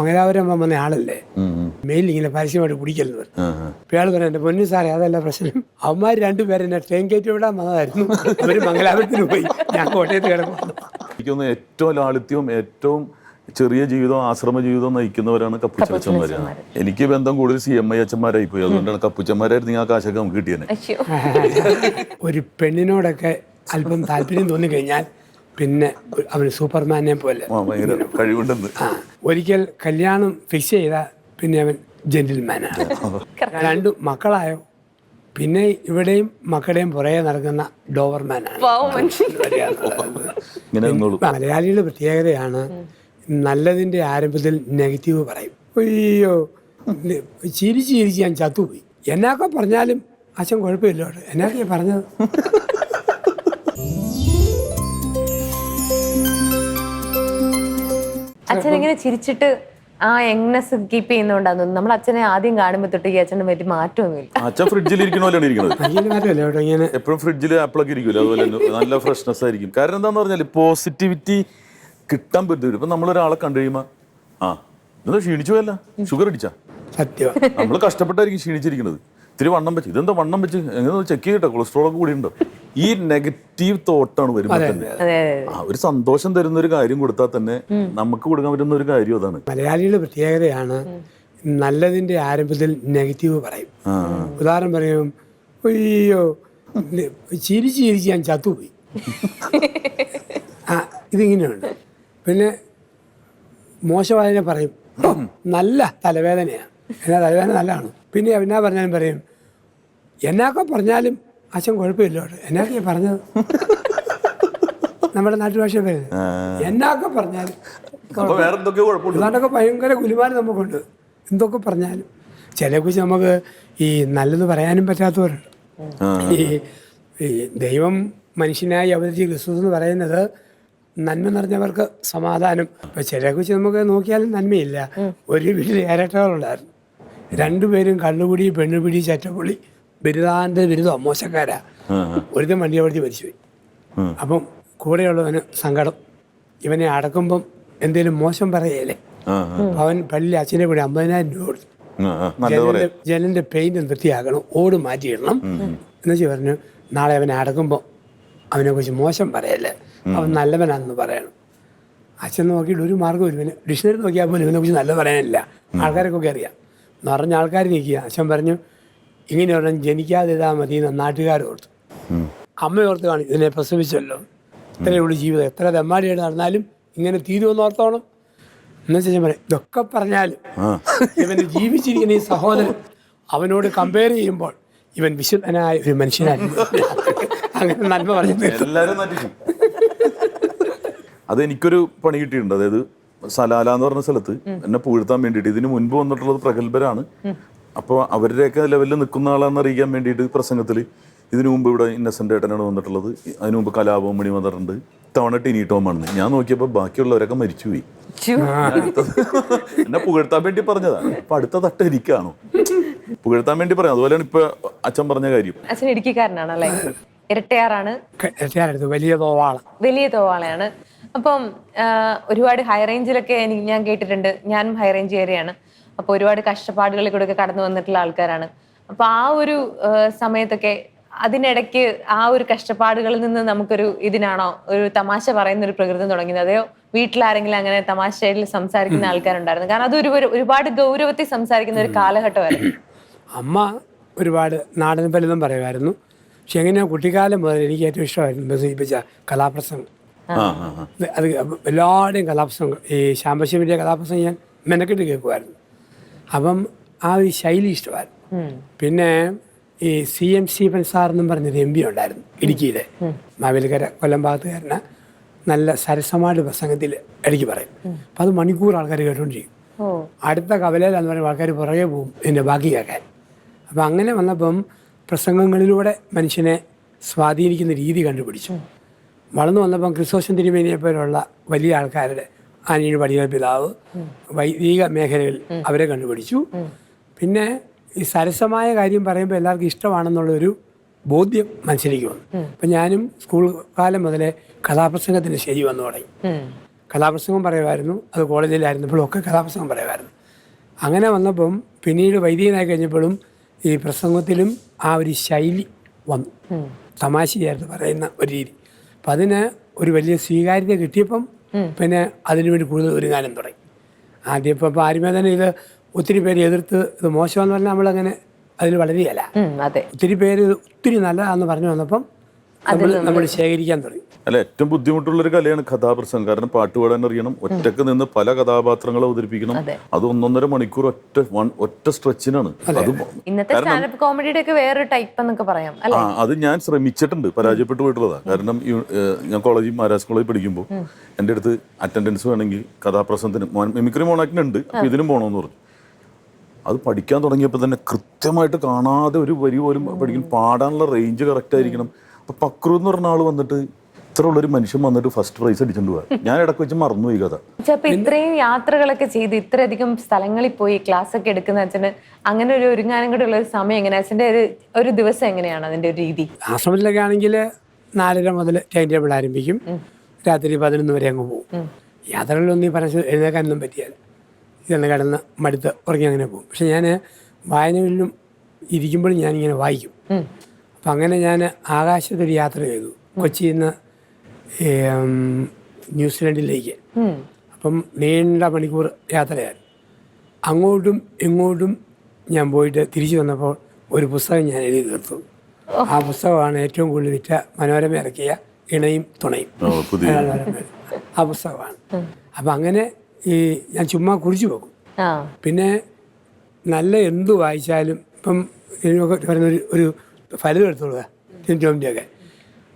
മംഗലാപുരം വന്ന ആളല്ലേ. മെയിൽ ഇങ്ങനെ പരസ്യമായിട്ട് കുടിക്കലെന്ന് പറഞ്ഞു ഇയാൾ പറഞ്ഞു എന്റെ പൊന്നു സാറേ അതല്ല പ്രശ്നം. അവന്മാർ രണ്ടുപേരെ എന്നെ ട്രെയിൻ കയറ്റി വിടാൻ വന്നതായിരുന്നു. അവർ മംഗലാപുരത്തിന് പോയി. ഞാൻ കോട്ടയത്ത് കിടക്കുന്നു ഏറ്റവും ലാളിത്യവും ഏറ്റവും ചെറിയ ജീവിതം ആശ്രമ ജീവിതം നയിക്കുന്നവരാണ് കപ്പുച്ചമ്മമാര് എനിക്ക് ബന്ധം കൂടുതൽ സി എം ഐ അച്ഛന്മാരായി പോയി. അതുകൊണ്ടാണ് കപ്പുച്ചന്മാരായിരുന്നു ആ കാശൊക്കെ നമുക്ക് കിട്ടിയത് ഒരു പെണ്ണിനോടൊക്കെ അല്പം താല്പര്യം തോന്നിക്കഴിഞ്ഞാൽ പിന്നെ അവന് സൂപ്പർമാനെ പോലെ. ഭയങ്കര കഴിവുണ്ടെന്ന്. ആ ഒരിക്കൽ കല്യാണം ഫിക്സ് ചെയ്ത പിന്നെ അവൻ ജെന്റിൽമാനാണ് രണ്ട് മക്കളായോ? പിന്നെ ഇവിടെയും മക്കളുടെയും പുറകെ നടക്കുന്ന ഡോവർമാനാണ് മലയാളിയുടെ പ്രത്യേകതയാണ് നല്ലതിന്റെ ആരംഭത്തിൽ നെഗറ്റീവ് പറയും. അയ്യോ ചിരിച്ച് ചിരിച്ച് ഞാൻ ചത്തുപോയി. എന്നൊക്കെ പറഞ്ഞാലും അച്ഛൻ കുഴപ്പമില്ല എന്നൊക്കെ പറഞ്ഞത്? അച്ഛൻ ഇങ്ങനെ ചിരിച്ചിട്ട് ആ യങ്നെസ് കീപ്പ് ചെയ്യുന്നോണ്ടാന്ന് നമ്മൾ അച്ഛനെ ആദ്യം കാണുമ്പോൾ തൊട്ട് ഈ അച്ഛനെ പറ്റി മാറ്റമൊന്നുമില്ല. അച്ഛൻ ഫ്രിഡ്ജിൽ ഇരിക്കുന്ന പോലെയാണ് ഇരിക്കുന്നത്. എപ്പോഴും ഫ്രിഡ്ജിൽ ആപ്പിളൊക്കെ ഇരിക്കുമല്ലോ അതുപോലെ തന്നെ നല്ല ഫ്രഷ്നെസ് ആയിരിക്കും. കാരണം എന്താന്ന് പറഞ്ഞാൽ പോസിറ്റിവിറ്റി കിട്ടാൻ പറ്റും ഇപ്പൊ നമ്മളൊരാളെ കണ്ടു കഴിയുമ്പോ ആ എന്താ ക്ഷീണിച്ചു പോയല്ല? ഷുഗർ അടിച്ചാ? സത്യം. നമ്മൾ കഷ്ടപ്പെട്ടായിരിക്കും ക്ഷീണിച്ചിരിക്കുന്നത്. ഇത്തിരി വണ്ണം വെച്ച് ഇതെന്താ വണ്ണം വെച്ച്? എങ്ങനെ ചെക്ക് ചെയ്യട്ടെ കൊളസ്ട്രോൾ ഒക്കെ കൂടി ഉണ്ടോ ഈ നെഗറ്റീവ് തോട്ടാണ് വരുമ്പോൾ തന്നെ. ആ ഒരു സന്തോഷം തരുന്ന ഒരു കാര്യം കൊടുത്താൽ തന്നെ നമുക്ക് കൊടുക്കാൻ പറ്റുന്ന ഒരു കാര്യം അതാണ്. മലയാളികളുടെ പ്രത്യേകതയാണ് നല്ലതിന്റെ ആരംഭത്തിൽ നെഗറ്റീവ് പറയും. ഉദാഹരണം പറയും അയ്യോ ചിരിച്ച് ചിരിച്ച് ഞാൻ ചത്തുപോയി. ആ ഇതിങ്ങനെയുണ്ട്. പിന്നെ മോശമായതിനെ പറയും "ഓ, നല്ല തലവേദനയാണ് എന്നാ തലവേദന നല്ലതാണ്. പിന്നെ എന്നാ പറഞ്ഞാലും പറയും എന്നൊക്കെ പറഞ്ഞാലും അച്ഛൻ കുഴപ്പമില്ല കേട്ടോ എന്നൊക്കെ പറഞ്ഞത്? നമ്മുടെ നാട്ടുഭാഷ പറയുന്നത് എന്നൊക്കെ പറഞ്ഞാലും ഇതാണ്ടൊക്കെ ഭയങ്കര കുലുമാനം നമുക്കുണ്ട്. എന്തൊക്കെ പറഞ്ഞാലും. ചില കുറിച്ച് നമുക്ക് ഈ നല്ലത് പറയാനും പറ്റാത്തവരുണ്ട്. ആ. ഈ ഈ ദൈവം മനുഷ്യനായി അവതരിച്ച് ക്രിസ്തു എന്ന് പറയുന്നത് നന്മ നിറഞ്ഞവർക്ക് സമാധാനം. ഇപ്പം ചില കുറിച്ച് നമുക്ക് നോക്കിയാലും നന്മയില്ല. ഒരു വീട്ടിൽ ഏരട്ടകളുണ്ടായിരുന്നു രണ്ടുപേരും കള്ളുപിടി പെണ്ണുപിടി ചറ്റപ്പുള്ളി ബിരുദാന്ത ബിരുദം മോശക്കാരാ. ഒരുത്തൻ വണ്ടി അവിടുത്തെ മരിച്ചുപോയി അപ്പം കൂടെയുള്ളവന് സങ്കടം. ഇവനെ അടക്കുമ്പം എന്തേലും മോശം പറയല്ലേ? അവൻ പള്ളിയിൽ അച്ഛനെ കൂടി അമ്പതിനായിരം രൂപ കൊടുത്തു. ജനലിന്റെ ജനലിന്റെ പെയിന്റ് വൃത്തിയാക്കണം ഓട് മാറ്റിയിടണം എന്നുവെച്ച് പറഞ്ഞു നാളെ അവനെ അടക്കുമ്പോൾ അവനെ കുറിച്ച് മോശം പറയല്ലേ? അവൻ നല്ലവനാണെന്ന് പറയണം. അച്ഛൻ നോക്കിയിട്ട് ഒരു മാർഗം ഇവന് ഡിക്ഷണറി നോക്കിയാൽ പോലും ഇവനെ കുറിച്ച് നല്ല പറയാനില്ല. ആൾക്കാരൊക്കെ അറിയാം. എന്ന് പറഞ്ഞ ആൾക്കാർ നിൽക്കുക അച്ഛൻ പറഞ്ഞു ഇങ്ങനെ ഒരെണ്ണം ജനിക്കാതെ ഇതാ മതി എന്ന് നാട്ടുകാർ ഓർത്തു. ഉം. അമ്മ ഓർത്ത് കാണും ഇതിനെ പ്രസവിച്ചല്ലോ. ഇത്രയേ ഉള്ളൂ ജീവിതം. എത്ര തെമ്മാടിയായിട്ട് നടന്നാലും ഇങ്ങനെ തീരുമെന്ന് ഓർത്തോണം. എന്നുവെച്ചാൽ ഞാൻ പറയാം ഇതൊക്കെ പറഞ്ഞാലും. ഇവന് ജീവിച്ചിരിക്കുന്ന ഈ സഹോദരൻ അവനോട് കമ്പയർ ചെയ്യുമ്പോൾ ഇവൻ വിശുദ്ധനായ ഒരു മനുഷ്യനായിരുന്നു അങ്ങനെ നന്മ പറഞ്ഞു എല്ലാവരും എല്ലാരും അത് എനിക്കൊരു പണി കിട്ടിയിട്ടുണ്ട്. അതായത് സലാല എന്ന് പറഞ്ഞ സ്ഥലത്ത് എന്നെ പുകഴ്ത്താൻ വേണ്ടിയിട്ട്. ഇതിന് മുൻപ് വന്നിട്ടുള്ളത് പ്രഗത്ഭരാണ്. അപ്പോൾ അവരുടെയൊക്കെ ലെവലിൽ നിൽക്കുന്ന ആളാണെന്ന് അറിയിക്കാൻ വേണ്ടിയിട്ട് പ്രസംഗത്തിൽ ഇതിനു മുമ്പ് ഇവിടെ ഇന്നസെന്റ് ഏട്ടനാണ് വന്നിട്ടുള്ളത്. അതിനു മുമ്പ് കലാപം മണിമതറുണ്ട് തവണ ടിനി ടോമാണ് ഞാൻ നോക്കിയപ്പോൾ ബാക്കിയുള്ളവരൊക്കെ മരിച്ചുപോയി. എന്നെ പുകഴ്ത്താൻ വേണ്ടി പറഞ്ഞതാണ്. അപ്പൊ അടുത്ത തട്ട് എനിക്കാണോ? പുകഴ്ത്താൻ വേണ്ടി പറയാം. അതുപോലെയാണ് ഇപ്പൊ അച്ഛൻ പറഞ്ഞ കാര്യം. അച്ഛൻ ഇടുക്കിക്കാരനാണല്ലേ ഇരട്ടയാറാണ്. വലിയ തോവാള. വലിയ തോവാളയാണ്. അപ്പം ഒരുപാട് ഹൈ റേഞ്ചിലൊക്കെ എനിക്ക് ഞാൻ കേട്ടിട്ടുണ്ട്. ഞാനും ഹൈ റേഞ്ച് ഏരിയയാണ് അപ്പോൾ ഒരുപാട് കഷ്ടപ്പാടുകളിൽ കൂടെ കടന്നു വന്നിട്ടുള്ള ആൾക്കാരാണ്. അപ്പോൾ ആ ഒരു സമയത്തൊക്കെ അതിനിടയ്ക്ക് ആ ഒരു കഷ്ടപ്പാടുകളിൽ നിന്ന് നമുക്കൊരു ഇതിനാണോ ഒരു തമാശ പറയുന്ന ഒരു പ്രകൃതം തുടങ്ങിയത്? അതെയോ? വീട്ടിലാരെങ്കിലും അങ്ങനെ തമാശയിൽ സംസാരിക്കുന്ന ആൾക്കാരുണ്ടായിരുന്നു. കാരണം അത് ഒരു ഒരു- ഒരുപാട് ഗൗരവത്തിൽ സംസാരിക്കുന്ന ഒരു കാലഘട്ടമായിരുന്നു അമ്മ ഒരുപാട് നാടൻ പലതും പറയുമായിരുന്നു. പക്ഷെ എങ്ങനെയാ കുട്ടിക്കാലം മുതൽ എനിക്ക് ഏറ്റവും ഇഷ്ടമായിരുന്നു ബസിപ്പിച്ച കലാപ്രസംഗം. ആ. ആ ആ അത് എല്ലാവരുടെയും കലാപ്രസംഗം ഈ ശാമ്പശിവന്റെ കലാപ്രസംഗം ഞാൻ മെനക്കെട്ട് കേൾക്കുമായിരുന്നു. അപ്പം ആ ഒരു ശൈലി ഇഷ്ടമായിരുന്നു പിന്നെ ഈ സി എം സ്റ്റീഫൻ സാർ എന്നും പറഞ്ഞൊരു എം പി ഉണ്ടായിരുന്നു ഇടുക്കിയിലെ. മാവേലിക്കര കൊല്ലം ഭാഗത്തുകാരന്. നല്ല സരസമായിട്ട് പ്രസംഗത്തിൽ ഇടയ്ക്ക് പറയും. അപ്പം അത് മണിക്കൂർ ആൾക്കാർ കേട്ടോണ്ടിരിക്കും. ഓ. അടുത്ത കവലയിലാന്ന് പറയുമ്പോൾ ആൾക്കാർ പുറകെ പോകും എന്റെ ബാക്കി കേൾക്കാൻ. അപ്പം അങ്ങനെ വന്നപ്പം പ്രസംഗങ്ങളിലൂടെ മനുഷ്യനെ സ്വാധീനിക്കുന്ന രീതി കണ്ടുപിടിച്ചു. വളർന്നു വന്നപ്പം ക്രിസ്തോഷൻ തിരുമേനിയെ പോലുള്ള വലിയ ആൾക്കാരുടെ ആനീഴ് പടിയ പിതാവ് വൈദിക മേഖലയിൽ അവരെ കണ്ടുപിടിച്ചു. പിന്നെ ഈ സരസമായ കാര്യം പറയുമ്പോൾ എല്ലാവർക്കും ഇഷ്ടമാണെന്നുള്ളൊരു ബോധ്യം മനസ്സിലേക്ക് വന്നു. അപ്പം ഞാനും സ്കൂൾ കാലം മുതലേ കഥാപ്രസംഗത്തിന് ശരി വന്നു തുടങ്ങി. കഥാപ്രസംഗം പറയുമായിരുന്നു അത് കോളേജിലായിരുന്നപ്പോഴും ഒക്കെ കഥാപ്രസംഗം പറയുമായിരുന്നു. അങ്ങനെ വന്നപ്പം പിന്നീട് വൈദികനായി കഴിഞ്ഞപ്പോഴും ഈ പ്രസംഗത്തിലും ആ ഒരു ശൈലി വന്നു. തമാശയായിരുന്നു പറയുന്ന ഒരു രീതി. അപ്പം അതിന് ഒരു വലിയ സ്വീകാര്യത കിട്ടിയപ്പം പിന്നെ അതിനുവേണ്ടി കൂടുതൽ ഒരുങ്ങാനും തുടങ്ങി. ആദ്യം ഇപ്പോൾ ആരുമേ തന്നെ ഇത് ഒത്തിരി പേര് എതിർത്ത് ഇത് മോശമെന്ന് പറഞ്ഞാൽ നമ്മളങ്ങനെ അതിൽ വളരെയല്ല ഒത്തിരി പേര് ഒത്തിരി നല്ലതാണെന്ന് പറഞ്ഞു വന്നപ്പം നമ്മൾ നമ്മൾ ശേഖരിക്കാൻ തുടങ്ങി. അല്ല ഏറ്റവും ബുദ്ധിമുട്ടുള്ള ഒരു കലയാണ് കഥാപ്രസംഗം കാരണം പാട്ടുപാടാൻ അറിയണം. ഒറ്റയ്ക്ക് നിന്ന് പല കഥാപാത്രങ്ങളെ അവതരിപ്പിക്കണം. അതെ. ഒന്നൊന്നര മണിക്കൂർ ഒറ്റ ഒറ്റ സ്ട്രെച്ചിനാണ്. അത്. ഇന്നത്തെ സ്റ്റാൻഡപ്പ് കോമഡിയുടെ ഒക്കെ വേറൊരു ടൈപ്പ് എന്നൊക്കെ പറയാം അല്ലെ? ആ അത് ഞാൻ ശ്രമിച്ചിട്ടുണ്ട്. പരാജയപ്പെട്ടു പോയിട്ടുള്ളതാണ് കാരണം ഈ, ഞാൻ കോളേജിൽ മഹാരാജ് കോളേജിൽ പഠിക്കുമ്പോൾ എന്റെ അടുത്ത് അറ്റൻഡൻസ് വേണമെങ്കിൽ കഥാപ്രസംഗത്തിന് മിമിക്രി മോണാക്കിനുണ്ട് അപ്പോൾ ഇതിനും പോകണമെന്ന് പറഞ്ഞു. അത് പഠിക്കാൻ തുടങ്ങിയപ്പോൾ തന്നെ കൃത്യമായിട്ട് കാണാതെ ഒരു വരി പോലും പഠിക്കും. പാടാനുള്ള റേഞ്ച് കറക്റ്റ് ആയിരിക്കണം. അപ്പോൾ പക്രു എന്ന് പറഞ്ഞ ആൾ വന്നിട്ട് ഇത്ര ഉള്ളൊരു മനുഷ്യൻ വന്നിട്ട് ഫസ്റ്റ് പ്രൈസ് അടിച്ചോണ്ട് പോവാ. ഞാൻ ഇടയ്ക്ക് വെച്ച് മറന്നുപോയി കഥ. അപ്പൊ ഇത്രയും യാത്രകളൊക്കെ ചെയ്ത് ഇത്രയധികം സ്ഥലങ്ങളിൽ പോയി ക്ലാസ് ഒക്കെ എടുക്കുന്ന അച്ഛന് അങ്ങനെ ഒരു ഒരുങ്ങാനും കൂടെ ഉള്ള ഒരു സമയം എങ്ങനെ? അച്ഛന്റെ ഒരു ഒരു ദിവസം എങ്ങനെയാണ് അതിന്റെ ഒരു രീതി? ആശ്രമത്തിലൊക്കെ ആണെങ്കിൽ നാലര മുതൽ ടൈം ടേബിൾ ആരംഭിക്കും. രാത്രി പതിനൊന്ന് വരെ അങ്ങ് പോകും. യാത്രകളിലൊന്നും ഈ പറഞ്ഞ എഴുന്നേക്കാനൊന്നും പറ്റിയാൽ ഇതെന്ന് കിടന്ന് മടുത്ത് ഉറങ്ങി അങ്ങനെ പോകും. പക്ഷെ ഞാൻ വായനകളിലും ഇരിക്കുമ്പോഴും ഞാനിങ്ങനെ വായിക്കും. അപ്പം അങ്ങനെ ഞാൻ ആകാശത്തൊരു യാത്ര ചെയ്തു. കൊച്ചിയിൽ നിന്ന് ന്യൂസിലൻഡിലേക്ക്. അപ്പം നീണ്ട മണിക്കൂർ യാത്രയായിരുന്നു. അങ്ങോട്ടും ഇങ്ങോട്ടും ഞാൻ പോയിട്ട് തിരിച്ചു വന്നപ്പോൾ ഒരു പുസ്തകം ഞാൻ എഴുതി തീർത്തു. ആ പുസ്തകമാണ് ഏറ്റവും കൂടുതൽ വിറ്റ മനോരമ ഇറക്കിയ ഇണയും തുണയും. ആ പുസ്തകമാണ്. അപ്പം അങ്ങനെ ഈ ഞാൻ ചുമ്മാ കുറിച്ചു പോകും. ആ. പിന്നെ നല്ല എന്തു വായിച്ചാലും ഇപ്പം പറയുന്ന ഒരു ഒരു ഫലിതം എടുത്തോളുക ടിന്റോമിന്റെയൊക്കെ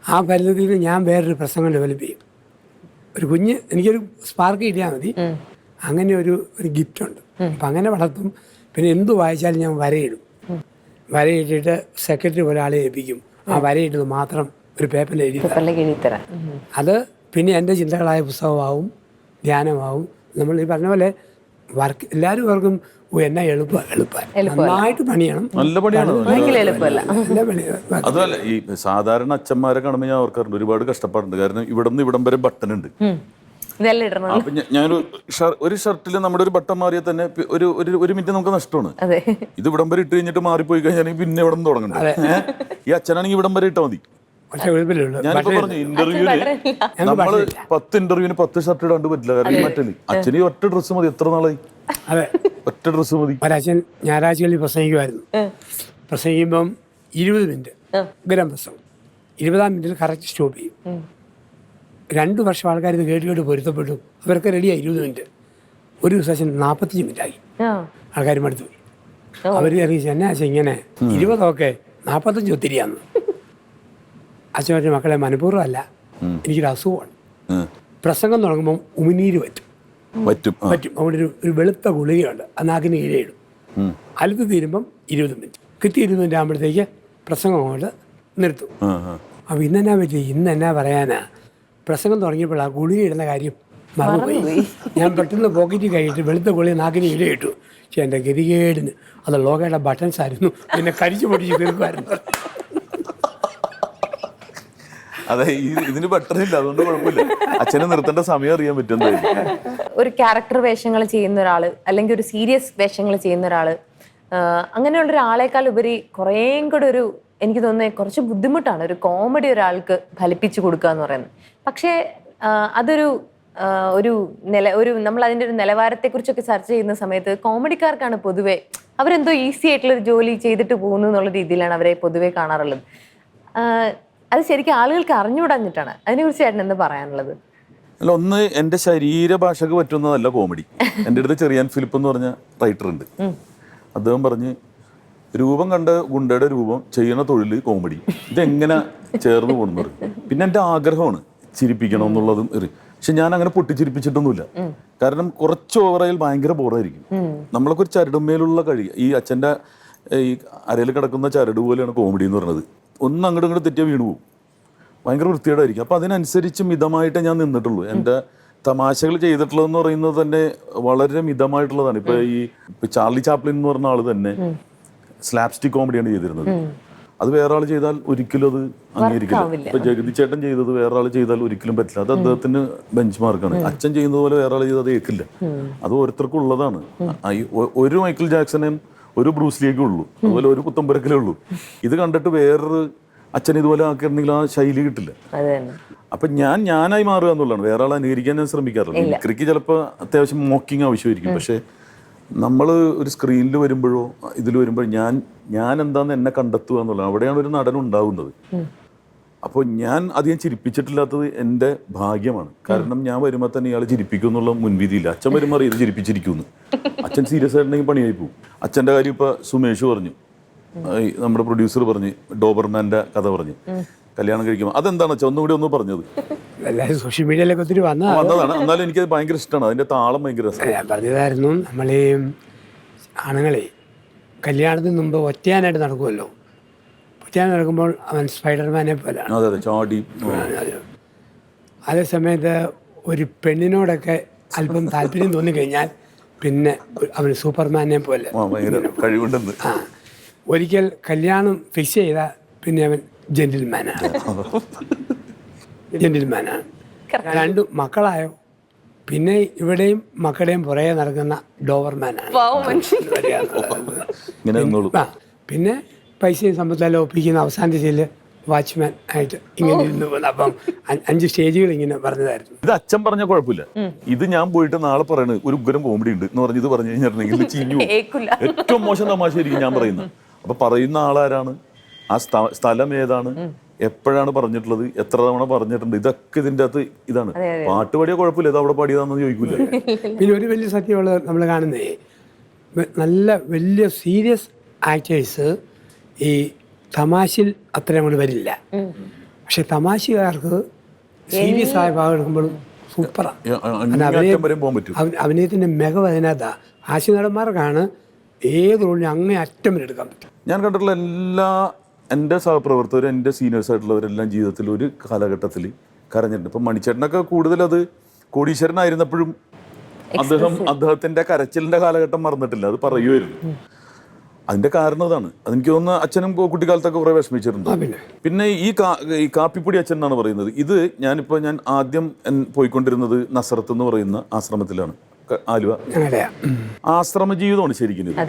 ആ ഫലിതത്തിൽ ഞാൻ വേറൊരു പ്രസംഗം ഡെവലപ്പ് ചെയ്യും. ഒരു കുഞ്ഞ് എനിക്കൊരു സ്പാർക്ക് കിട്ടിയാൽ മതി. അങ്ങനെ ഒരു ഒരു ഗിഫ്റ്റ് ഉണ്ട്. അപ്പം അങ്ങനെ വളർത്തും. പിന്നെ എന്ത് വായിച്ചാലും ഞാൻ വരയിടും. വരയിട്ടിട്ട് സെക്രട്ടറി പോലെ ആളെ ഏൽപ്പിക്കും. ആ വരയിട്ടത് മാത്രം ഒരു പേപ്പറിൽ എഴുതി തരാം. അത് പിന്നെ എന്റെ ചിന്തകളായ പുസ്തകമാവും ധ്യാനമാവും. നമ്മൾ ഈ പറഞ്ഞ പോലെ വർക്ക് എല്ലാവർക്കും എന്നാ എളുപ്പം എളുപ്പം. നന്നായിട്ട് പണിയണം. നല്ല പണിയാണ്. നല്ല പണി അതുമല്ല ഈ സാധാരണ അച്ഛന്മാരെ കാണുമ്പോൾ ഞാൻ ഓർക്കാറുണ്ട് ഒരുപാട് കഷ്ടപ്പാടുണ്ട്. കാരണം ഇവിടെ നിന്ന് ഇവിടം വരെ ബട്ടൺ ഉണ്ട്. അപ്പൊ ഞ- ഞാനൊരു ഷർ- ഒരു ഷർട്ടിൽ നമ്മുടെ ഒരു ബട്ടൺ മാറിയാൽ തന്നെ പി- ഒരു ഒരു ഒരു മിനിറ്റ് നമുക്ക് നഷ്ടമാണ്. അതെ. ഇത് ഇവിടം വരെ ഇട്ട് കഴിഞ്ഞിട്ട് മാറിപ്പോയി കഴിഞ്ഞാൽ പിന്നെ ഇവിടെ നിന്ന് തുടങ്ങണ്ട. ഏ? ഈ അച്ഛനാണെങ്കിൽ ഇവിടം വരെ ഇട്ടാൽ മതി. പക്ഷേ എളുപ്പമില്ലുള്ളൂ ഞാനിപ്പോ പറഞ്ഞു ഇന്റർവ്യൂവിന് നമ്മൾ പത്ത് ഇന്റർവ്യൂവിന് പത്ത് ഷർട്ട് ഇടാണ്ട് പറ്റില്ല. കാരണം മറ്റേ അച്ഛന് ഈ ഒറ്റ ഡ്രസ്സ് മതി എത്ര നാളായി? അതെ. ഒറ്റ ഡ്രസ്സ് മതി. ഒരച്ഛൻ ഞായറാഴ്ചകളിൽ പ്രസംഗിക്കുമായിരുന്നു. പ്രസംഗിക്കുമ്പം ഇരുപത് മിനിറ്റ് ഗ്രാം പ്രസംഗം ഇരുപതാം മിനിറ്റിൽ കറക്റ്റ് സ്റ്റോപ്പ് ചെയ്യും. രണ്ട് വർഷം ആൾക്കാർ ഇത് കേട്ട് കേട്ട് പൊരുത്തപ്പെട്ടു അവർക്ക് റെഡിയായി ഇരുപത് മിനിറ്റ്. ഒരു ദിവസം അച്ഛൻ നാൽപ്പത്തഞ്ച് മിനിറ്റ് ആയി. ആൾക്കാർ മടുത്തു പോയി. അവർ അറിയിച്ചു എന്നാ അച്ഛൻ ഇങ്ങനെ ഇരുപതൊക്കെ നാൽപ്പത്തഞ്ച് ഒത്തിരിയാന്ന്. അച്ഛൻ പറഞ്ഞ മക്കളെ മനഃപൂർവമല്ല. എനിക്കൊരു അസുഖമാണ്. പ്രസംഗം തുടങ്ങുമ്പം ഉമിനീര് പറ്റും പറ്റും. പറ്റും. അവിടെ ഒരു ഒരു വെളുത്ത ഗുളികയുണ്ട്. ആ നാക്കിന് ഇരയിടും. അലുത്ത് തീരുമ്പം ഇരുപത് മിനിറ്റ്. കിട്ടി ഇരുപത് മിനിറ്റ് ആകുമ്പോഴത്തേക്ക് പ്രസംഗം അങ്ങോട്ട് നിർത്തും. അപ്പോൾ ഇന്നെന്നാ പറ്റി? ഇന്നെന്നാ പറയാനാ? പ്രസംഗം തുടങ്ങിയപ്പോൾ ആ ഗുളിക ഇടുന്ന കാര്യം മറന്നുപോയി. ഞാൻ പെട്ടെന്ന് പോക്കറ്റിൽ കഴിയിട്ട് വെളുത്ത ഗുളി നാക്കിന് ഇരയിട്ടു പക്ഷെ എന്റെ ഗതികേടിന്. അത് ലോകയുടെ ബട്ടൺസ് ആയിരുന്നു. പിന്നെ കരിച്ചു പൊടിച്ച് തീർക്കുമായിരുന്നു. അതെ ഇതിന് ഇല്ല അതുകൊണ്ട് കുഴപ്പമില്ല. അച്ഛനെ നിർത്തേണ്ട സമയം അറിയാൻ പറ്റും ഒരു ക്യാരക്ടർ വേഷങ്ങൾ ചെയ്യുന്ന ഒരാൾ അല്ലെങ്കിൽ ഒരു സീരിയസ് വേഷങ്ങൾ ചെയ്യുന്ന ഒരാൾ അങ്ങനെയുള്ള ഒരാളെക്കാൾ ഉപരി കുറേയും കൂടെ ഒരു എനിക്ക് തോന്നുന്നത് കുറച്ച് ബുദ്ധിമുട്ടാണ് ഒരു കോമഡി ഒരാൾക്ക് ഫലിപ്പിച്ചു കൊടുക്കുക എന്ന് പറയുന്നത്. പക്ഷേ അതൊരു ഒരു നില ഒരു നമ്മൾ അതിന്റെ ഒരു നിലവാരത്തെക്കുറിച്ചൊക്കെ ചർച്ച ചെയ്യുന്ന സമയത്ത് കോമഡിക്കാർക്കാണ് പൊതുവെ അവരെന്തോ ഈസി ആയിട്ടുള്ള ഒരു ജോലി ചെയ്തിട്ട് പോകുന്നു എന്നുള്ള രീതിയിലാണ് അവരെ പൊതുവേ കാണാറുള്ളത്. അത് ശരിക്കും ആളുകൾക്ക് അറിഞ്ഞുകൂടാഞ്ഞിട്ടാണ്. അതിനെക്കുറിച്ച് ചേട്ടൻ എന്താ പറയാനുള്ളത്? അല്ല ഒന്ന് എന്റെ ശരീരഭാഷക്ക് പറ്റുന്നതല്ല കോമഡി എന്റെ അടുത്ത് ചെറിയാൻ ഫിലിപ്പ് എന്ന് പറഞ്ഞ റൈറ്റർ ഉണ്ട്. അദ്ദേഹം പറഞ്ഞ് രൂപം കണ്ട ഗുണ്ടയുടെ രൂപം ചെയ്യണ തൊഴിൽ കോമഡി ഇതെങ്ങനെ ചേർന്ന് പോകുന്നത് പറയും. പിന്നെ എന്റെ ആഗ്രഹമാണ് ചിരിപ്പിക്കണം എന്നുള്ളതും പക്ഷെ ഞാൻ അങ്ങനെ പൊട്ടിച്ചിരിപ്പിച്ചിട്ടൊന്നുമില്ല. കാരണം കുറച്ച് ഓവറായാൽ ഭയങ്കര ബോറായിരിക്കും നമ്മളൊക്കെ ഒരു ചരടുമേലുള്ള കഴി ഈ അച്ഛന്റെ ഈ അരയിൽ കിടക്കുന്ന ചരട് പോലെയാണ് കോമഡി എന്ന് പറയുന്നത്. ഒന്ന് അങ്ങോട്ട് ഇങ്ങോട്ട് തെറ്റിയാൽ വീണു പോകും ഭയങ്കര വൃത്തികേടായിരിക്കും. അപ്പം അതിനനുസരിച്ച് മിതമായിട്ട് ഞാൻ നിന്നിട്ടുള്ളൂ. എന്റെ തമാശകൾ ചെയ്തിട്ടുള്ളതെന്ന് പറയുന്നത് തന്നെ വളരെ മിതമായിട്ടുള്ളതാണ്. ഇപ്പോൾ ഈ ഇപ്പം ചാർലി ചാപ്ലിൻ എന്ന് പറഞ്ഞ ആൾ തന്നെ സ്ലാപ്സ്റ്റിക് കോമഡിയാണ് ചെയ്തിരുന്നത്. അത് വേറെ ആൾ ചെയ്താൽ ഒരിക്കലും അത് അംഗീകരിക്കില്ല. ഇപ്പം ജഗതി ചേട്ടൻ ചെയ്തത് വേറെ ആൾ ചെയ്താൽ ഒരിക്കലും പറ്റില്ല. അത് അദ്ദേഹത്തിന് ബെഞ്ച് മാർക്കാണ് അച്ഛൻ ചെയ്യുന്നത് പോലെ വേറെ ആൾ ചെയ്താൽ അത് ഏക്കില്ല. അത് ഓരോരുത്തർക്കും ഉള്ളതാണ്. ഒരു മൈക്കിൾ ജാക്സനെയും ഒരു ബ്രൂസ്ലിയൊക്കെ ഉള്ളൂ. അതുപോലെ ഒരു പുത്തമ്പരക്കലേ ഉള്ളൂ. ഇത് കണ്ടിട്ട് വേറൊരു അച്ഛൻ ഇതുപോലെ ആക്കിയിരുന്നെങ്കിൽ ആ ശൈലി കിട്ടില്ല. അപ്പൊ ഞാൻ ഞാനായി മാറുക എന്നുള്ളതാണ്. വേറെ ആളെ അനുകരിക്കാൻ ഞാൻ ശ്രമിക്കാറില്ല. മിമിക്രിക്ക് ചിലപ്പോൾ അത്യാവശ്യം മോക്കിങ് ആവശ്യമായിരിക്കും. പക്ഷെ നമ്മൾ ഒരു സ്ക്രീനിൽ വരുമ്പോഴോ ഇതിൽ വരുമ്പോഴോ ഞാൻ ഞാൻ എന്താന്ന് എന്നെ കണ്ടെത്തുക എന്നുള്ളതാണ്. അവിടെയാണ് ഒരു നടൻ ഉണ്ടാവുന്നത്. അപ്പോൾ ഞാൻ അധികം ചിരിപ്പിച്ചിട്ടില്ലാത്തത് എന്റെ ഭാഗ്യമാണ്. കാരണം ഞാൻ വരുമ്പോൾ തന്നെ ഇയാൾ ചിരിപ്പിക്കും എന്നുള്ള മുൻവിധിയില്ല. അച്ഛൻ വരുമ്പോൾ അറിയാതെ ചിരിപ്പിച്ചിരിക്കുന്നു അച്ഛൻ സീരിയസ് ആയിട്ടുണ്ടെങ്കിൽ പണിയായി പോകും അച്ഛന്റെ കാര്യം ഇപ്പോൾ സുമേഷ് പറഞ്ഞു. നമ്മുടെ പ്രൊഡ്യൂസർ പറഞ്ഞു ഡോബർമാന്റെ കഥ പറഞ്ഞു. കല്യാണം കഴിക്കുമ്പോൾ അതെന്താണ് അച്ഛൻ? ഒന്നുകൂടി ഒന്ന് പറഞ്ഞത്. സോഷ്യൽ മീഡിയയിലൊക്കെ ഒത്തിരി വന്ന വന്നതാണ്. എന്നാലും എനിക്കത് ഭയങ്കര ഇഷ്ടമാണ് അതിന്റെ താളം ഭയങ്കര ഞാൻ പറഞ്ഞതായിരുന്നു നമ്മൾ ഈ ആണുങ്ങളെ കല്യാണത്തിന് മുമ്പ് ഒറ്റയാനായിട്ട് നടക്കുമല്ലോ ഒറ്റയാൻ നടക്കുമ്പോൾ അവൻ സ്പൈഡർമാനെ പോലെയാണ് അതെ അതെ ചാടി. അതേ സമയത്ത് ഒരു പെണ്ണിനോടൊക്കെ അല്പം താല്പര്യം തോന്നിക്കഴിഞ്ഞാൽ പിന്നെ അവൻ അവന് സൂപ്പർമാനെ പോലെ. ആ ഭയങ്കര കഴിവുണ്ടെന്ന്. ആ ഒരിക്കൽ കല്യാണം ഫിക്സ് ചെയ്ത പിന്നെ അവൻ ജെന്റിൽമാനാണ് ജെന്റിൽമാനാണ് രണ്ടും മക്കളായോ? പിന്നെ ഇവിടെയും മക്കളുടെയും പുറകെ നടക്കുന്ന ഡോവർമാനാണ് പിന്നെ പൈസയും സമ്പത്തെല്ലാം ഒപ്പിക്കുന്ന അവസാനത്തെ ചെല്ല് വാച്ച്മാൻ ആയിട്ട് ഇങ്ങനെ ഇരുന്ന് പോകുന്നു അപ്പം അഞ്ച് സ്റ്റേജുകൾ ഇങ്ങനെ പറഞ്ഞതായിരുന്നു. ഇത് അച്ഛൻ പറഞ്ഞ കുഴപ്പമില്ല. ഇത് ഞാൻ പോയിട്ട് നാളെ പറയണത് ഒരു ഉഗ്രം കോമഡി ഉണ്ട് എന്ന് പറഞ്ഞ് ഇത് പറഞ്ഞു കഴിഞ്ഞിട്ടുണ്ടെങ്കിൽ ചീഞ്ഞു ഏറ്റവും മോശം തമാശയായിരിക്കും ഞാൻ പറയുന്നത് അപ്പൊ പറയുന്ന ആളാരാണ്? ആ സ്ഥലം ഏതാണ്? എപ്പോഴാണ് പറഞ്ഞിട്ടുള്ളത്? എത്ര തവണ പറഞ്ഞിട്ടുണ്ട്? ഇതൊക്കെ ഇതിന്റെ അകത്ത് ഇതാണ്. പാട്ട് പാടിയ കുഴപ്പമില്ല. ഇത് അവിടെ പാടിയതാണെന്ന് ചോദിക്കില്ല പിന്നെ ഒരു വലിയ സത്യമുള്ളത് നമ്മൾ കാണുന്നേ നല്ല വലിയ സീരിയസ് ആക്ടേഴ്സ് ഈ തമാശയിൽ അത്ര അങ്ങോട്ട് വരില്ല. പക്ഷെ തമാശക്കാർക്ക് സീരിയസ് ആയ ഭാഗം എടുക്കുമ്പോഴും സൂപ്പറാണ് അഭിനയത്തിന്റെ മികവ് അതിനകത്താ ആശുനടന്മാർക്കാണ് നടന്മാർക്കാണ് ഏത് റോളിനും അങ്ങനെ അറ്റം വരെ എടുക്കാൻ പറ്റും. ഞാൻ കണ്ടിട്ടുള്ള എല്ലാ എന്റെ സഹപ്രവർത്തകരും എന്റെ സീനിയേഴ്സ് ആയിട്ടുള്ളവരെല്ലാം ജീവിതത്തിൽ ഒരു കാലഘട്ടത്തിൽ കരഞ്ഞിട്ടുണ്ട്. ഇപ്പം മണിച്ചേട്ടനൊക്കെ കൂടുതൽ അത് കോടീശ്വരനായിരുന്നപ്പോഴും അദ്ദേഹം അദ്ദേഹത്തിന്റെ കരച്ചിലിന്റെ കാലഘട്ടം മറന്നിട്ടില്ല. അത് പറയുമായിരുന്നു അതിന്റെ കാരണം അതാണ്. അതെനിക്ക് തോന്നുന്നു അച്ഛനും കുട്ടിക്കാലത്തൊക്കെ കുറെ വിഷമിച്ചിട്ടുണ്ട്. പിന്നെ? ഈ കാ- ഈ കാപ്പിപ്പൊടി അച്ഛൻ എന്നാണ് പറയുന്നത്. ഇത് ഞാനിപ്പോൾ ഞാൻ ആദ്യം പോയിക്കൊണ്ടിരുന്നത് നസറത്ത് എന്ന് പറയുന്ന ആശ്രമത്തിലാണ്. ആലുവ. ആശ്രമ ജീവിതമാണ് ശരിക്കും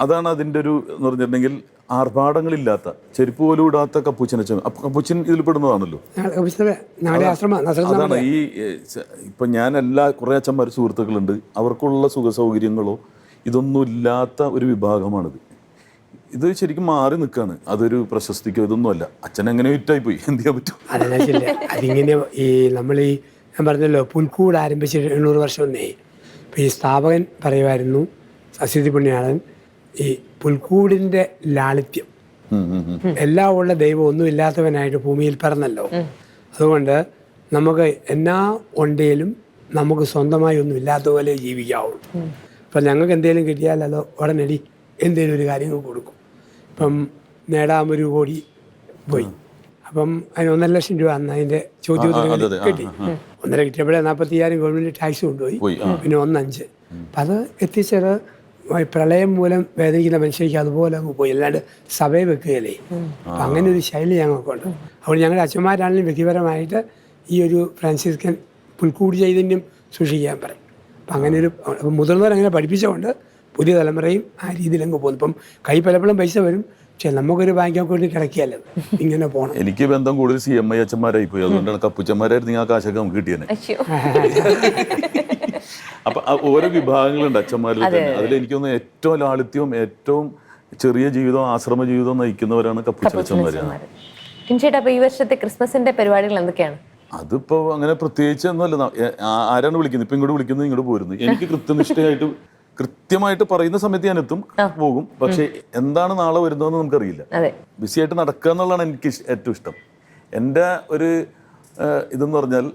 അതാണ് അതിന്റെ ഒരു എന്ന് പറഞ്ഞിട്ടുണ്ടെങ്കിൽ ആർഭാടങ്ങളില്ലാത്ത ചെരുപ്പ് പോലും ഇടാത്ത കപ്പൂച്ചൻ അച്ഛൻ. കപ്പൂച്ചൻ ഇതിൽ പെടുന്നതാണല്ലോ. അതാണ് ഈ ഇപ്പൊ ഞാൻ എല്ലാ കുറെ അച്ഛന്മാർ സുഹൃത്തുക്കളുണ്ട്. അവർക്കുള്ള സുഖ സൗകര്യങ്ങളോ ഇതൊന്നും ഇല്ലാത്ത ഒരു വിഭാഗമാണിത്. ഇത് ശരിക്കും മാറി നിൽക്കുകയാണ് അതൊരു പ്രശസ്തിക്കോ ഇതൊന്നുമല്ല. അച്ഛൻ എങ്ങനെ വിറ്റായി പോയി. എന്ത് ചെയ്യാൻ പറ്റും? അല്ല അതിങ്ങനെ ഈ നമ്മൾ ഈ ഞാൻ പറഞ്ഞല്ലോ പുൽക്കൂട് ആരംഭിച്ചിട്ട് എണ്ണൂറ് വർഷം ഒന്നേ. ഇപ്പം ഈ സ്ഥാപകൻ പറയുമായിരുന്നു സസ്യതി പുണ്യാളൻ ഈ പുൽക്കൂടിന്റെ ലാളിത്യം. എല്ലാം ഉള്ള ദൈവം ഒന്നുമില്ലാത്തവനായിട്ട് ഭൂമിയിൽ പിറന്നല്ലോ. അതുകൊണ്ട് നമുക്ക് എല്ലാ ഉണ്ടേലും നമുക്ക് സ്വന്തമായി ഒന്നും ഇല്ലാത്ത പോലെ ജീവിക്കാവുള്ളൂ. അപ്പം ഞങ്ങൾക്ക് എന്തെങ്കിലും കിട്ടിയാൽ അത് ഉടനടി എന്തെങ്കിലും ഒരു കാര്യം കൊടുക്കും. ഇപ്പം നേടാൻ ഒരു കോടി പോയി. അപ്പം അതിന് ഒന്നര ലക്ഷം രൂപ അന്ന് അതിന്റെ ചോദ്യം ചോദ്യോത്തരങ്ങൾ കിട്ടി. ഒന്നര കിട്ടിയപ്പോഴേ നാൽപ്പത്തി അയ്യായിരം ഗവൺമെന്റ് ടാക്സ് കൊണ്ടുപോയി. പോയി പിന്നെ ഒന്നഞ്ച്. അപ്പം അത് എത്തിച്ചത് പ്രളയം മൂലം വേദനിക്കുന്ന മനുഷ്യർക്ക് അതുപോലെ അങ്ങ് പോയി. അല്ലാണ്ട് സഭയെ വെക്കുകയല്ലേ. അപ്പം അങ്ങനെ ഒരു ശൈലി ഞങ്ങൾക്കുണ്ട്. അപ്പോൾ ഞങ്ങളുടെ അച്ഛന്മാരാണെങ്കിലും വ്യക്തിപരമായിട്ട് ഈ ഒരു ഫ്രാൻസിസ്കൻ പുൽക്കൂടി ചൈതന്യം സൂക്ഷിക്കാൻ പറയും. അപ്പം അങ്ങനെ ഒരു മുതിർന്നവർ അങ്ങനെ പഠിപ്പിച്ചുകൊണ്ട് പുതിയ തലമുറയും ആ രീതിയിൽ അങ്ങ് പോകുന്നു. ഇപ്പം കൈ പലപ്പോഴും പൈസ വരും. പക്ഷെ നമുക്കൊരു ബാങ്ക് അക്കൗണ്ടിൽ കിടക്കിയല്ലോ ഇങ്ങനെ പോകണം എനിക്ക് ബന്ധം കൂടുതൽ സി എം ഐ അച്ഛന്മാരായി പോയി. അതുകൊണ്ടാണ് കപ്പുച്ചന്മാരായിരുന്നു ആ കാശൊക്കെ നമുക്ക് കിട്ടിയത് അപ്പൊ ഓരോ വിഭാഗങ്ങളുണ്ട് അച്ഛന്മാരിൽ തന്നെ. അതിൽ എനിക്ക് തോന്നുന്നു ഏറ്റവും ലാളിത്യവും ഏറ്റവും ചെറിയ ജീവിതവും ആശ്രമ ജീവിതവും നയിക്കുന്നവരാണ് അപ്പൊ ഈ വർഷത്തെ ക്രിസ്മസിന്റെ പരിപാടികൾ എന്തൊക്കെയാണ്? അതിപ്പോ അങ്ങനെ പ്രത്യേകിച്ച് ഒന്നുമല്ല. ആരാണ് വിളിക്കുന്നത്? ഇപ്പൊ ഇങ്ങോട്ട് വിളിക്കുന്നത് ഇങ്ങോട്ട് പോരുന്നു. എനിക്ക് കൃത്യനിഷ്ഠയായിട്ട് കൃത്യമായിട്ട് പറയുന്ന സമയത്ത് ഞാൻ എത്തും പോകും. പക്ഷെ എന്താണ് നാളെ വരുന്നതെന്ന് നമുക്കറിയില്ല. ബിസി ആയിട്ട് നടക്കുക എന്നുള്ളതാണ് എനിക്ക് ഏറ്റവും ഇഷ്ടം. എന്റെ ഒരു ഇതെന്ന് പറഞ്ഞാൽ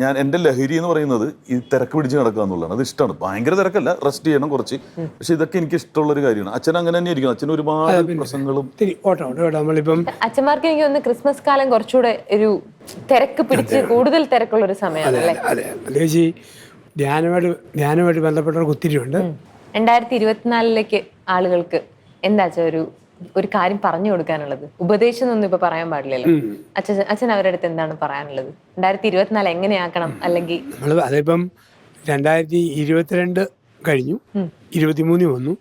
ഞാൻ എന്റെ ലഹരി എന്ന് പറയുന്നത് ഈ തിരക്ക് പിടിച്ച് നടക്കുക എന്നുള്ളതാണ്. അത് ഇഷ്ടമാണ്. ഭയങ്കര തിരക്കല്ല. റെസ്റ്റ് ചെയ്യണം കുറച്ച്. പക്ഷെ ഇതൊക്കെ എനിക്ക് ഇഷ്ടമുള്ള ഒരു കാര്യമാണ്. അച്ഛൻ അങ്ങനെ തന്നെ ഇരിക്കും അച്ഛൻ ഒരുപാട് പ്രശ്നങ്ങളും നമ്മളിപ്പം അച്ഛന്മാർക്ക് എനിക്ക് ഒന്ന് ക്രിസ്മസ് കാലം കുറച്ചുകൂടെ ഒരു തിരക്ക് പിടിച്ച് കൂടുതൽ തിരക്കുള്ള ഒരു സമയമാണ് അല്ലേ? ധ്യാനമായിട്ട് ധ്യാനമായിട്ട് ബന്ധപ്പെട്ടവർക്ക് ഒത്തിരി ഉണ്ട്. രണ്ടായിരത്തി ഇരുപത്തിനാലിലേക്ക് ആളുകൾക്ക് എന്താ ഒരു ഒരു കാര്യം പറഞ്ഞു കൊടുക്കാനുള്ളത്? ഉപദേശം ഒന്നും ഇപ്പൊ പറയാൻ പാടില്ലല്ലോ. അച്ഛൻ അച്ഛൻ അവരുടെ അടുത്ത് എന്താണ് പറയാനുള്ളത്? രണ്ടായിരത്തി ഇരുപത്തിനാല് എങ്ങനെയാക്കണം അല്ലെങ്കിൽ നമ്മൾ അതിപ്പം രണ്ടായിരത്തി ഇരുപത്തിരണ്ട് കഴിഞ്ഞു ഇരുപത്തിമൂന്നിൽ വന്നു.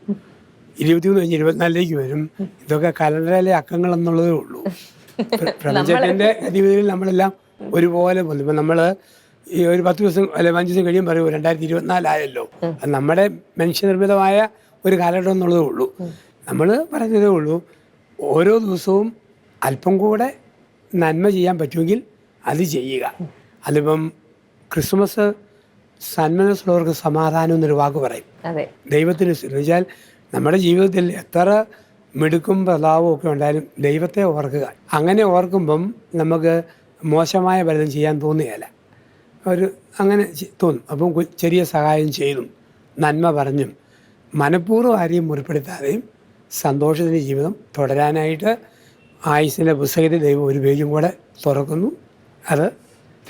ഇരുപത്തിമൂന്ന് കഴിഞ്ഞ് ഇരുപത്തിനാലിലേക്ക് വരും. ഇതൊക്കെ കലണ്ടറിലെ അക്കങ്ങൾ എന്നുള്ളതേ ഉള്ളൂ. പ്ര- പ്രപഞ്ചത്തിന്റെ ഗതിവിധിയിൽ നമ്മളെല്ലാം ഒരുപോലെ പോകുന്നു. ഇപ്പം നമ്മൾ ഈ ഒരു പത്ത് ദിവസം അല്ലെ അഞ്ച് ദിവസം കഴിയും പറയൂ രണ്ടായിരത്തി ഇരുപത്തിനാലായല്ലോ അത് നമ്മുടെ മനുഷ്യനിർമ്മിതമായ ഒരു കാലഘട്ടം എന്നുള്ളതേ ഉള്ളൂ. നമ്മൾ പറഞ്ഞതേ ഉള്ളൂ ഓരോ ദിവസവും അല്പം കൂടെ നന്മ ചെയ്യാൻ പറ്റുമെങ്കിൽ അത് ചെയ്യുക. അതിപ്പം ക്രിസ്മസ് സന്മനസ്സുള്ളവർക്ക് സമാധാനം എന്നൊരു വാക്ക് പറയും. ദൈവത്തിന് എന്ന് വെച്ചാൽ നമ്മുടെ ജീവിതത്തിൽ എത്ര മിടുക്കും പ്രതാപവും ഒക്കെ ഉണ്ടായാലും ദൈവത്തെ ഓർക്കുക. അങ്ങനെ ഓർക്കുമ്പം നമുക്ക് മോശമായ പലതും ചെയ്യാൻ തോന്നുകയില്ല. ഒരു അങ്ങനെ തോന്നും. അപ്പം ചെറിയ സഹായം ചെയ്തും നന്മ പറഞ്ഞും മനഃപൂർവം ആരെയും മുറിപ്പെടുത്താതെയും സന്തോഷത്തിന്റെ ജീവിതം തുടരാനായിട്ട് ആയുസിന്റെ പുസ്തകത്തിൽ ദൈവം ഒരു പേജും കൂടെ തുറക്കുന്നു. അത്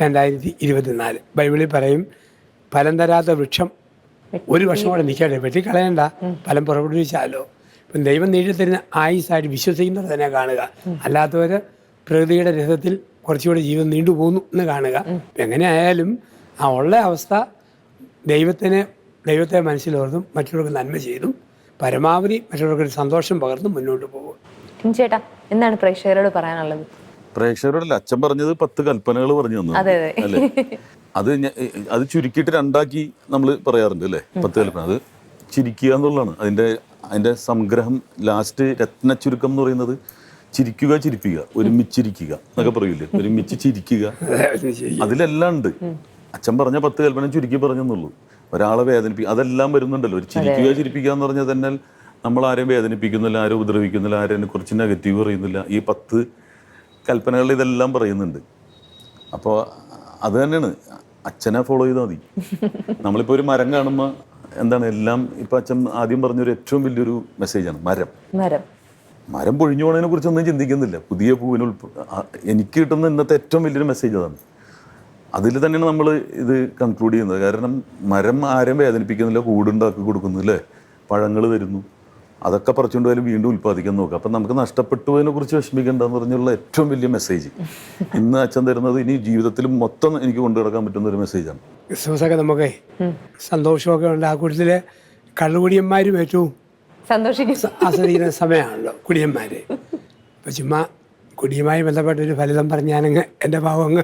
രണ്ടായിരത്തി ഇരുപത്തിനാല്. ബൈബിളിൽ പറയും ഫലം തരാത്ത വൃക്ഷം ഒരു വർഷം കൂടെ നിൽക്കട്ടെ. വെട്ടിക്കളയണ്ട. ഫലം പുറപ്പെടുവിച്ചാലോ? ഇപ്പം ദൈവം നേടിത്തരുന്ന ആയുസായിട്ട് വിശ്വസിക്കുന്നവർ തന്നെ കാണുക. അല്ലാത്തവർ പ്രകൃതിയുടെ രഥത്തിൽ കുറച്ചുകൂടെ ജീവിതം നീണ്ടുപോകുന്നു എന്ന് കാണുക. എങ്ങനെ ആയാലും ആ ഉള്ള അവസ്ഥ ദൈവത്തിനെ ദൈവത്തെ മനസ്സിലോർത്തും മറ്റുള്ളവർക്ക് നന്മ ചെയ്തും പരമാവധി മറ്റുള്ളവർക്ക് ഒരു സന്തോഷം പകർന്നും മുന്നോട്ട് പോകും. ചേട്ടാ എന്താണ് പ്രേക്ഷകരോട് പറയാനുള്ളത്? പ്രേക്ഷകരോട് അച്ഛൻ പറഞ്ഞത് പത്ത് കൽപ്പനകൾ പറഞ്ഞു തന്നു. അതെ അതെ. അല്ലേ? അത് അത് ചുരുക്കിയിട്ട് രണ്ടാക്കി നമ്മൾ പറയാറുണ്ട് അല്ലേ? പത്ത് കൽപ്പന. അത് ചിരിക്കുക എന്നുള്ളതാണ്. അതിന്റെ അതിന്റെ സംഗ്രഹം ലാസ്റ്റ് രത്ന ചുരുക്കം എന്ന് പറയുന്നത് ചിരിക്കുക ചിരിപ്പിക്കുക ഒരുമിച്ചിരിക്കുക എന്നൊക്കെ പറയൂലേ? ഒരുമിച്ച് ചിരിക്കുക. അതിലെല്ലാം ഉണ്ട്. അച്ഛൻ പറഞ്ഞ പത്ത് കൽപ്പന ചുരുക്കി പറഞ്ഞെന്നുള്ളൂ. ഒരാളെ വേദനിപ്പിക്കുക അതെല്ലാം വരുന്നുണ്ടല്ലോ. ഒരു ചിരിക്കുക ചിരിപ്പിക്കുക എന്ന് പറഞ്ഞാൽ തന്നെ നമ്മൾ ആരെയും വേദനിപ്പിക്കുന്നില്ല ആരും ഉപദ്രവിക്കുന്നില്ല ആരെയും കുറച്ച് നെഗറ്റീവ് പറയുന്നില്ല. ഈ പത്ത് കൽപ്പനകൾ ഇതെല്ലാം പറയുന്നുണ്ട്. അപ്പോൾ അത് തന്നെയാണ്. അച്ഛനെ ഫോളോ ചെയ്താൽ മതി. നമ്മളിപ്പോൾ ഒരു മരം കാണുമ്പോൾ എന്താണ് എല്ലാം ഇപ്പം അച്ഛൻ ആദ്യം പറഞ്ഞൊരു ഏറ്റവും വലിയൊരു മെസ്സേജാണ് മരം. മരം. മരം പൊഴിഞ്ഞു പോണതിനെ കുറിച്ചൊന്നും ചിന്തിക്കുന്നില്ല. പുതിയ പൂവിന് ഉൾപ്പ എനിക്ക് കിട്ടുന്ന ഇന്നത്തെ ഏറ്റവും വലിയൊരു മെസ്സേജ് അതാണ്. അതിൽ തന്നെയാണ് നമ്മൾ ഇത് കൺക്ലൂഡ് ചെയ്യുന്നത്. കാരണം മരം ആരും വേദനിപ്പിക്കുന്നില്ല കൂടുണ്ടാക്കി കൊടുക്കുന്നില്ലേ പഴങ്ങൾ തരുന്നു. അതൊക്കെ പറിച്ചുകൊണ്ട് പോയാലും വീണ്ടും ഉൽപ്പാദിക്കാൻ നോക്കുക. അപ്പം നമുക്ക് നഷ്ടപ്പെട്ടു പോയതിനെ കുറിച്ച് വിഷമിക്കേണ്ടെന്ന് പറഞ്ഞുള്ള ഏറ്റവും വലിയ മെസ്സേജ് ഇന്ന് അച്ഛൻ തരുന്നത് ഇനി ജീവിതത്തിൽ മൊത്തം എനിക്ക് കൊണ്ടു കിടക്കാൻ പറ്റുന്ന ഒരു മെസ്സേജാണ് ക്രിസ്മസൊക്കെ നമുക്ക് സന്തോഷമൊക്കെ ഉണ്ട്. ആ കൂട്ടത്തിൽ കള്ളുകുടിയന്മാരും ഏറ്റവും സന്തോഷിക്കും. ആസ്വദിക്കുന്ന സമയമാണല്ലോ കുടിയന്മാര്. അപ്പൊ ചുമ്മാ കുടിയുമായി ബന്ധപ്പെട്ട ഒരു ഫലിതം പറഞ്ഞാലങ്ങ് എന്റെ എന്റെ ഭാവം അങ്ങ്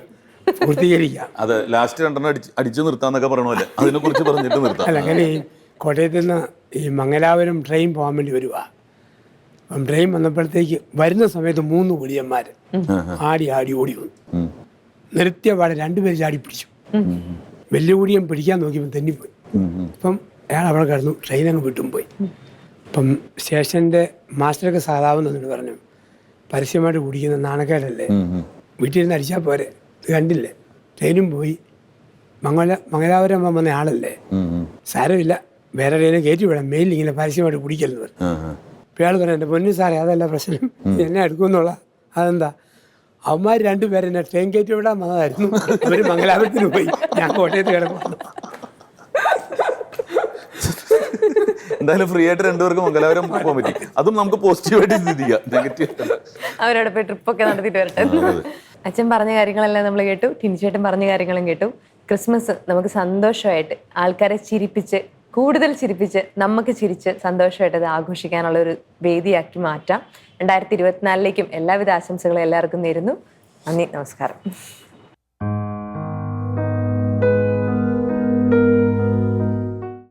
പൂർത്തീകരിക്കാം. അതെ ലാസ്റ്റ് രണ്ടെണ്ണം അടിച്ച് അടിച്ചു നിർത്താന്നൊക്കെ പറയണമല്ലേ അതിനെ കുറിച്ച് പറഞ്ഞിട്ട് നിർത്താം. അല്ല അങ്ങനെ ഈ കോട്ടയത്ത് നിന്ന് ഈ മംഗലാപുരം ട്രെയിൻ പോകാൻ വേണ്ടി വരുക അപ്പം ട്രെയിൻ വന്നപ്പോഴത്തേക്ക് വരുന്ന സമയത്ത് മൂന്ന് കുടിയന്മാർ ആടി ആടി ഓടി വന്നു. നിർത്തിയപാടെ രണ്ടുപേര് ചാടി പിടിച്ചു. വലിയ കുടിയൻ പിടിക്കാൻ നോക്കിയപ്പോൾ തെന്നിപ്പോയി. അപ്പം അയാൾ അവിടെ കിടന്നു ട്രെയിൻ അങ്ങ് വിട്ടും പോയി. അപ്പം സ്റ്റേഷന്റെ മാസ്റ്റർക്ക് സാധാവെന്ന് എന്നിട്ട് പറഞ്ഞു പരസ്യമായിട്ട് കുടിക്കുന്ന നാണക്കേടല്ലേ? വീട്ടിലിരുന്ന് അടിച്ചാൽ പോരെ? ഇത് കണ്ടില്ലേ? ട്രെയിനും പോയി. മംഗല മംഗലാപുരം വന്ന ആളല്ലേ. സാരമില്ല. വേറെ ട്രെയിനെ കയറ്റി വിടാം മെയിലിൽ ഇങ്ങനെ പരസ്യമായിട്ട് കുടിക്കലെന്ന് പറഞ്ഞു. അയാൾ പറഞ്ഞു എന്റെ പൊന്നു സാറേ അതല്ല പ്രശ്നം. എന്നെ എടുക്കുമെന്നുള്ള അതെന്താ? അവന്മാർ രണ്ടുപേരെ എന്നെ ട്രെയിൻ കയറ്റി വിടാൻ വന്നതായിരുന്നു. അവർ മംഗലാപുരത്തിന് പോയി. ഞാൻ കോട്ടയത്ത് കിടക്കുന്നു. എന്തായാലും ഫ്രീ ആയിട്ട് രണ്ടുപേർക്ക് മംഗലാപുരം പോകാൻ പറ്റി. അതും നമുക്ക് പോസിറ്റീവായിട്ട് ചിന്തിക്കാം. നെഗറ്റീവ് അവരോട് പോയി ട്രിപ്പൊക്കെ നടത്തിയിട്ട് വരട്ടെ. അച്ഛൻ പറഞ്ഞ കാര്യങ്ങളെല്ലാം നമ്മൾ കേട്ടു. ടിനിച്ചേട്ടൻ പറഞ്ഞ കാര്യങ്ങളും കേട്ടു. ക്രിസ്മസ് നമുക്ക് സന്തോഷമായിട്ട് ആൾക്കാരെ ചിരിപ്പിച്ച് കൂടുതൽ ചിരിപ്പിച്ച് നമുക്ക് ചിരിച്ച് സന്തോഷമായിട്ട് അത് ആഘോഷിക്കാനുള്ള ഒരു വേദിയാക്കി മാറ്റാം. രണ്ടായിരത്തി ഇരുപത്തിനാലിലേക്കും എല്ലാവിധ ആശംസകളും എല്ലാവർക്കും നേരുന്നു. നന്ദി നമസ്കാരം.